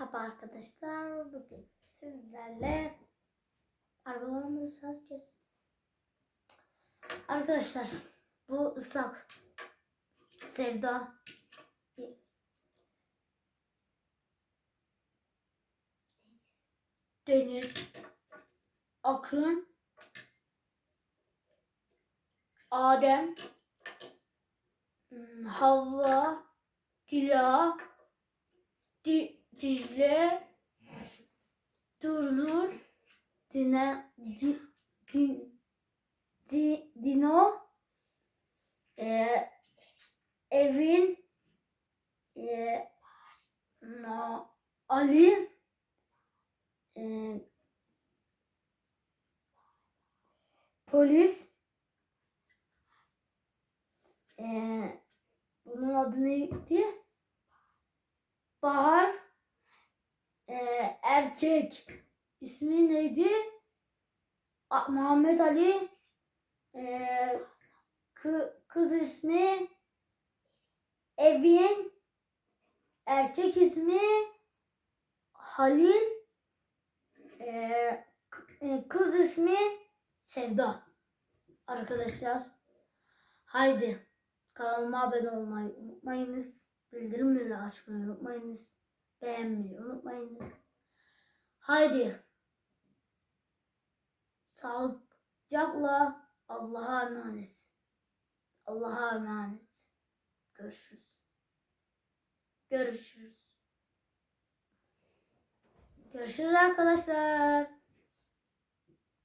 Merhaba arkadaşlar. Bugün sizlerle arabalarımızı satacağız. Arkadaşlar bu ıslak sevda Deniz Akın Adem Havva Dila Di, Dicle Durnur Dine di, di, di, Dino e, Evin e, na, Ali e, Polis e, bunun adı neydi? Bahar erkek. İsmi neydi? Muhammed Ali. E, kı- kız ismi Evin. Erkek ismi Halil. E, k- e, kız ismi Sevda. Arkadaşlar haydi kanalıma abone olmayı unutmayınız. Bildirimleri açmayı unutmayınız. Beğenmeyi unutmayınız haydi. Sağlıcakla Allah'a emanet. Allah'a emanet. Görüşürüz. Görüşürüz. Görüşürüz arkadaşlar